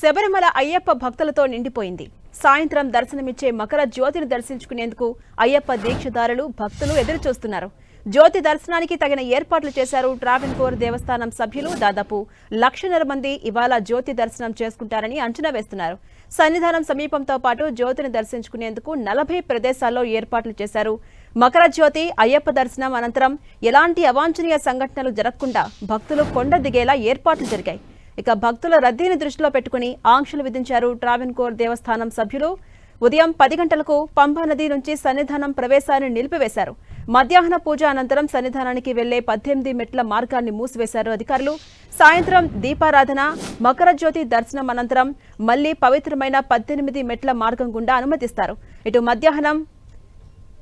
శబరిమల అయ్యప్ప భక్తులతో నిండిపోయింది. సాయంత్రం దర్శనమిచ్చే మకర జ్యోతిని దర్శించుకునేందుకు అయ్యప్ప దీక్షదారులు భక్తులు ఎదురుచూస్తున్నారు. జ్యోతి దర్శనానికి తగిన ఏర్పాట్లు చేశారు ట్రావెన్కోర్ దేవస్థానం సభ్యులు. దాదాపు లక్షన్నర మంది ఇవాళ జ్యోతి దర్శనం చేసుకుంటారని అంచనా వేస్తున్నారు. సన్నిధానం సమీపంతో పాటు జ్యోతిని దర్శించుకునేందుకు నలభై ప్రదేశాల్లో ఏర్పాట్లు చేశారు. మకర జ్యోతి అయ్యప్ప దర్శనం అనంతరం ఎలాంటి అవాంఛనీయ సంఘటనలు జరగకుండా భక్తులు కొండ దిగేలా ఏర్పాట్లు జరిగాయి. ఇక భక్తుల రద్దీని దృష్టిలో పెట్టుకుని ఆంక్షలు విధించారు ట్రావెన్కోర్ దేవస్థానం సభ్యులు. ఉదయం పది గంటలకు పంపా నది నుంచి సన్నిధానం ప్రవేశాన్ని నిలిపివేశారు. మధ్యాహ్న పూజ అనంతరం సన్నిధానానికి వెళ్ళే పద్దెనిమిది మెట్ల మార్గాన్ని మూసివేశారు అధికారులు. సాయంత్రం దీపారాధన మకర జ్యోతి దర్శనం అనంతరం మళ్ళీ పవిత్రమైన పద్దెనిమిది మెట్ల మార్గం గుండా అనుమతిస్తారు. ఇటు మధ్యాహ్నం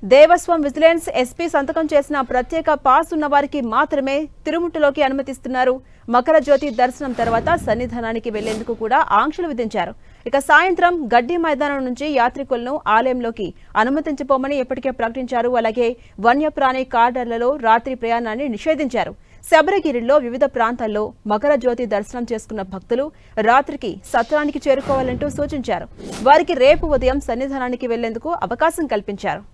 దేవస్వం విజిలెన్స్ ఎస్పీ సంతకం చేసిన ప్రత్యేక పాస్ ఉన్న వారికి మాత్రమే తిరుముట్టులోకి అనుమతిస్తున్నారు. మకర జ్యోతి దర్శనం తర్వాత సన్నిధానానికి వెళ్ళేందుకు కూడా ఆంక్షలు విధించారు. ఇక సాయంత్రం గడ్డి మైదానం నుంచి యాత్రికులను ఆలయంలోకి అనుమతించబోమని ఇప్పటికే ప్రకటించారు. అలాగే వన్యప్రాణి కార్డర్లలో రాత్రి ప్రయాణాన్ని నిషేధించారు. శబరిగిరిలో వివిధ ప్రాంతాల్లో మకర జ్యోతి దర్శనం చేసుకున్న భక్తులు రాత్రికి సత్రానికి చేరుకోవాలంటూ సూచించారు. వారికి రేపు ఉదయం సన్నిధానానికి వెళ్ళేందుకు అవకాశం కల్పించారు.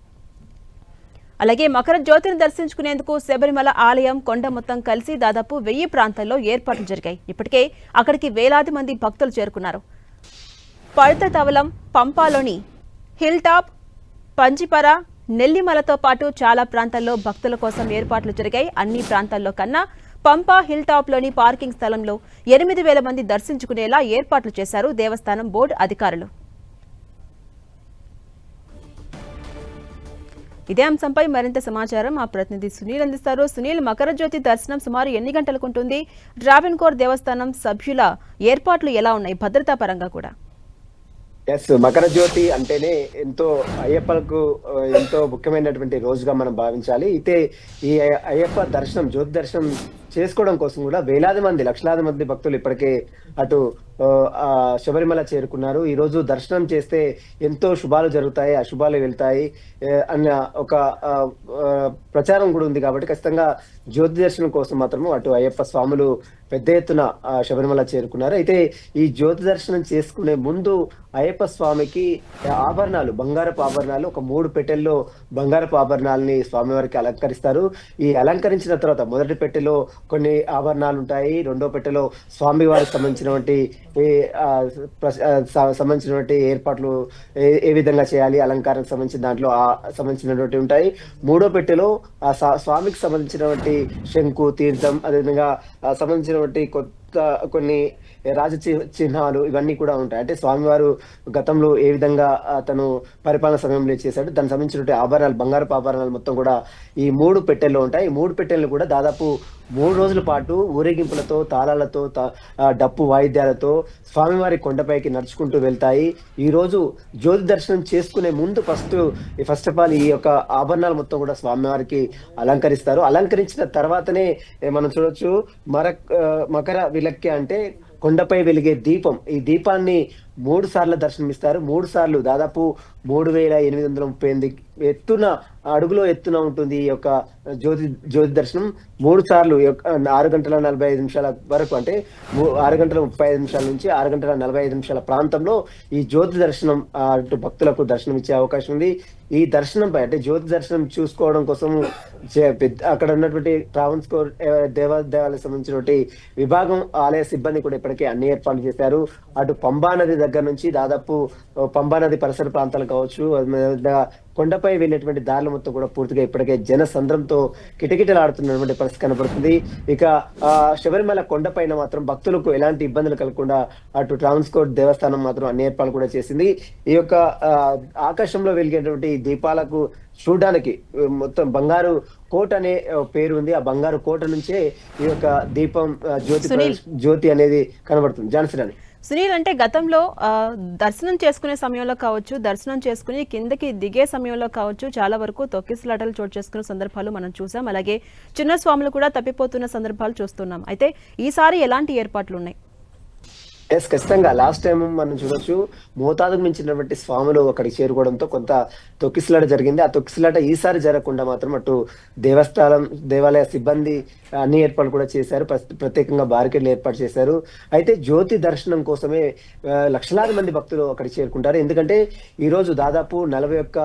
అలాగే మకర జ్యోతిని దర్శించుకునేందుకు శబరిమల ఆలయం కొండ మొత్తం కలిసి దాదాపు వెయ్యి ప్రాంతాల్లో ఏర్పాట్లు జరిగాయి. ఇప్పటికే అక్కడికి వేలాది మంది భక్తులు చేరుకున్నారు. పడత తవలం పంపాలోని హిల్ టాప్ పంజిపర నెల్లిమలతో పాటు చాలా ప్రాంతాల్లో భక్తుల కోసం ఏర్పాట్లు జరిగాయి. అన్ని ప్రాంతాల్లో కన్నా పంపా హిల్ టాప్లోని పార్కింగ్ స్థలంలో ఎనిమిది వేల మంది దర్శించుకునేలా ఏర్పాట్లు చేశారు దేవస్థానం బోర్డు అధికారులు. ఇదే అంశంపై మరింత సమాచారం మా ప్రతినిధి సునీల్ అందిస్తారు. సునీల్ మకర జ్యోతి దర్శనం సుమారు ఎన్ని గంటలకు ఉంటుంది? ట్రావెన్కోర్ దేవస్థానం సభ్యుల ఏర్పాట్లు ఎలా ఉన్నాయి? భద్రతా పరంగా కూడా. ఎస్ మకర జ్యోతి అంటేనే ఎంతో అయ్యప్పలకు ఎంతో ముఖ్యమైనటువంటి రోజుగా మనం భావించాలి. అయితే ఈ అయ్యప్ప దర్శనం జ్యోతి దర్శనం చేసుకోవడం కోసం కూడా వేలాది మంది లక్షలాది మంది భక్తులు ఇప్పటికే అటు శబరిమల చేరుకున్నారు. ఈ రోజు దర్శనం చేస్తే ఎంతో శుభాలు జరుగుతాయి అశుభాలు వెళ్తాయి అన్న ఒక ప్రచారం కూడా ఉంది కాబట్టి ఖచ్చితంగా జ్యోతి దర్శనం కోసం మాత్రము అటు అయ్యప్ప స్వాములు పెద్ద ఎత్తున శబరిమల చేరుకున్నారు. అయితే ఈ జ్యోతి దర్శనం చేసుకునే ముందు అయ్యప్ప స్వామికి ఆభరణాలు బంగారపు ఆభరణాలు ఒక మూడు పెట్టెల్లో బంగారపు ఆభరణాలని స్వామివారికి అలంకరిస్తారు. ఈ అలంకరించిన తర్వాత మొదటి పెట్టెలో కొన్ని ఆభరణాలు ఉంటాయి రెండో పెట్టెలో స్వామివారికి సంబంధించినటువంటి సంబంధించినటువంటి ఏర్పాట్లు ఏ ఏ విధంగా చేయాలి అలంకారానికి సంబంధించిన దాంట్లో సంబంధించినటువంటి ఉంటాయి. మూడో పెట్టెలో ఆ స్వామికి సంబంధించినటువంటి శంకు తీర్థం అదేవిధంగా సంబంధించినటువంటి కొత్త కొన్ని రాజ చిహ్నాలు ఇవన్నీ కూడా ఉంటాయి. అంటే స్వామివారు గతంలో ఏ విధంగా అతను పరిపాలన సమయంలో చేశాడు దానికి సంబంధించినటువంటి ఆభరణాలు బంగారపు ఆభరణాలు మొత్తం కూడా ఈ మూడు పెట్టెల్లో ఉంటాయి. ఈ మూడు పెట్టెలు కూడా దాదాపు మూడు రోజుల పాటు ఊరేగింపులతో తాళాలతో డప్పు వాయిద్యాలతో స్వామివారి కొండపైకి నడుచుకుంటూ వెళ్తాయి. ఈరోజు జ్యోతి దర్శనం చేసుకునే ముందు ఫస్ట్ ఫస్ట్ ఆఫ్ ఆల్ ఈ యొక్క ఆభరణాలు మొత్తం కూడా స్వామివారికి అలంకరిస్తారు. అలంకరించిన తర్వాతనే మనం చూడొచ్చు మర మకర విలక్కి అంటే కొండపై వెలిగే దీపం. ఈ దీపాన్ని మూడు సార్లు దర్శనమిస్తారు. మూడు సార్లు దాదాపు మూడు వేల ఎనిమిది వందల ముప్పై ఎనిమిది ఎత్తున అడుగులో ఎత్తున ఉంటుంది ఈ యొక్క జ్యోతి జ్యోతి దర్శనం. మూడు సార్లు ఆరు గంటల నలభై ఐదు నిమిషాల వరకు అంటే ఆరు గంటల ముప్పై ఐదు నిమిషాల నుంచి ఆరు గంటల నలభై ఐదు నిమిషాల ప్రాంతంలో ఈ జ్యోతి దర్శనం అటు భక్తులకు దర్శనం ఇచ్చే అవకాశం ఉంది. ఈ దర్శనంపై అంటే జ్యోతి దర్శనం చూసుకోవడం కోసం చే- పెద్ద- అక్కడ ఉన్నటువంటి ట్రావెన్స్కోర్ దేవాలయాలకు సంబంధించినటువంటి విభాగం ఆలయ సిబ్బంది కూడా ఇప్పటికే అన్ని ఏర్పాట్లు చేశారు. అటు పంబా నది దగ్గర నుంచి దాదాపు ఆ, పంబా నది పరిసర ప్రాంతాలు కావచ్చు కొండపై వెళ్ళినటువంటి దారుల మొత్తం కూడా పూర్తిగా ఇప్పటికే జన సంద్రంతో కిటకిటలాడుతున్నటువంటి పరిస్థితి కనబడుతుంది. ఇక ఆ శబరిమల కొండపైన మాత్రం భక్తులకు ఎలాంటి ఇబ్బందులు కలగకుండా అటు ట్రాన్స్కోర్ట్ దేవస్థానం మాత్రం అన్ని ఏర్పాట్లు కూడా చేసింది. ఈ యొక్క ఆకాశంలో వెలిగేటువంటి దీపాలకు చూడడానికి మొత్తం బంగారు కోట అనే పేరు ఉంది. ఆ బంగారు కోట నుంచే ఈ యొక్క దీపం జ్యోతి జ్యోతి అనేది కనబడుతుంది. జాన్సన్ అని. సునీల్ అంటే గతంలో దర్శనం చేసుకునే సమయంలో కావచ్చు దర్శనం చేసుకుని కిందకి దిగే సమయంలో కావచ్చు చాలా వరకు తొక్కిసలాటలు చోటు చేసుకునే సందర్భాలు మనం చూసాం. అలాగే చిన్న స్వాములు కూడా తప్పిపోతున్న సందర్భాలు చూస్తున్నాం. అయితే ఈసారి ఎలాంటి ఏర్పాట్లు ఉన్నాయి? ఎస్ ఖచ్చితంగా. లాస్ట్ టైం మనం చూడొచ్చు మోతాదుకు మించినటువంటి స్వాములు అక్కడికి చేరుకోవడంతో కొంత తొక్కిసలాట జరిగింది. ఆ తొక్కిసలాట ఈసారి జరగకుండా మాత్రం అటు దేవస్థానం దేవాలయ సిబ్బంది అన్ని ఏర్పాట్లు కూడా చేశారు. ప్రత్యేకంగా బారికేడ్లు ఏర్పాటు చేశారు. అయితే జ్యోతి దర్శనం కోసమే లక్షలాది మంది భక్తులు అక్కడికి చేరుకుంటారు. ఎందుకంటే ఈరోజు దాదాపు నలభై ఒక్క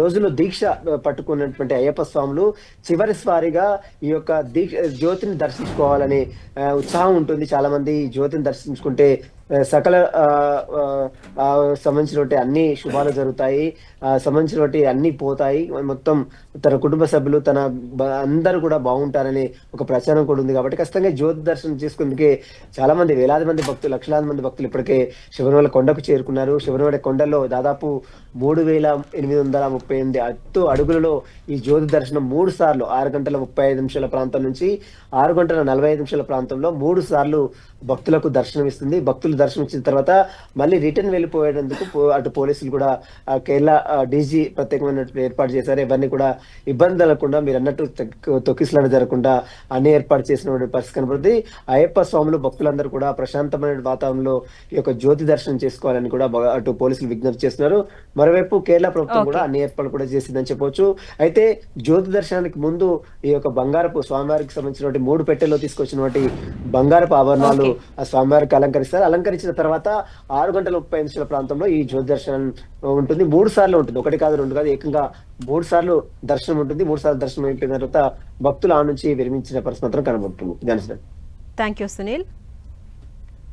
రోజులు దీక్ష పట్టుకున్నటువంటి అయ్యప్ప స్వాములు చివరి స్వారిగా ఈ యొక్క దీక్ష జ్యోతిని దర్శించుకోవాలని ఉత్సాహం ఉంటుంది. చాలా మంది జ్యోతిని దర్శించుకుంటే సకల సంబంధించినటువంటి అన్ని శుభాలు జరుగుతాయి. సంబంధించినటువంటి అన్ని పోతాయి. మొత్తం తన కుటుంబ సభ్యులు తన అందరూ కూడా బాగుంటారని ఒక ప్రచారం కూడా ఉంది కాబట్టి ఖచ్చితంగా జ్యోతి దర్శనం చేసుకుందుకే చాలా మంది వేలాది మంది భక్తులు లక్షలాది మంది భక్తులు ఇప్పటికే శబరిమల కొండకు చేరుకున్నారు. శబరిమల కొండలో దాదాపు మూడు వేల ఎనిమిది వందల ముప్పై ఎనిమిది అత్తు అడుగులలో ఈ జ్యోతి దర్శనం మూడు సార్లు ఆరు గంటల ముప్పై ఐదు నిమిషాల ప్రాంతం నుంచి ఆరు గంటల నలభై ఐదు నిమిషాల ప్రాంతంలో మూడు సార్లు భక్తులకు దర్శనం ఇస్తుంది భక్తులు దర్శనం ఇచ్చిన తర్వాత మళ్ళీ రిటర్న్ వెళ్ళిపోయడం పో- అటు పోలీసులు కూడా కేరళ డీజీ ప్రత్యేకమైన ఏర్పాటు చేశారు. ఎవరిని కూడా ఇబ్బంది కలగకుండా మీరు అన్నట్టు తొక్- తొక్కిసలాట జరగకుండా అన్ని ఏర్పాటు చేసినటువంటి పరిస్థితి కనబడుతుంది. అయ్యప్ప స్వాములు భక్తులందరూ కూడా ప్రశాంతమైన వాతావరణంలో ఈ యొక్క జ్యోతి దర్శనం చేసుకోవాలని కూడా అటు పోలీసులు విజ్ఞప్తి చేస్తున్నారు. మరోవైపు కేరళ ప్రభుత్వం కూడా అన్ని ఏర్పాట్లు కూడా చేసిందని చెప్పొచ్చు అయితే జ్యోతి దర్శనానికి ముందు ఈ యొక్క బంగారపు స్వామివారికి సంబంధించినటువంటి మూడు పెట్టెల్లో తీసుకొచ్చినటువంటి బంగారపు ఆభరణాలు ఆ స్వామివారికి అలంకరిస్తారు. అలంకరించిన తర్వాత ఆరు గంటల ముప్పై నిమిషాల ప్రాంతంలో ఈ జ్యోతి దర్శనం ఉంటుంది. మూడు సార్లు ఉంటుంది. ఒకటి కాదు రెండు కాదు ఏకంగా మూడు సార్లు దర్శనం ఉంటుంది. మూడు సార్లు దర్శనం అయిపోయిన తర్వాత భక్తులు ఆ నుంచి విరమించిన పరిస్థితి మాత్రం కనబడుతుంది. Thank you Sunil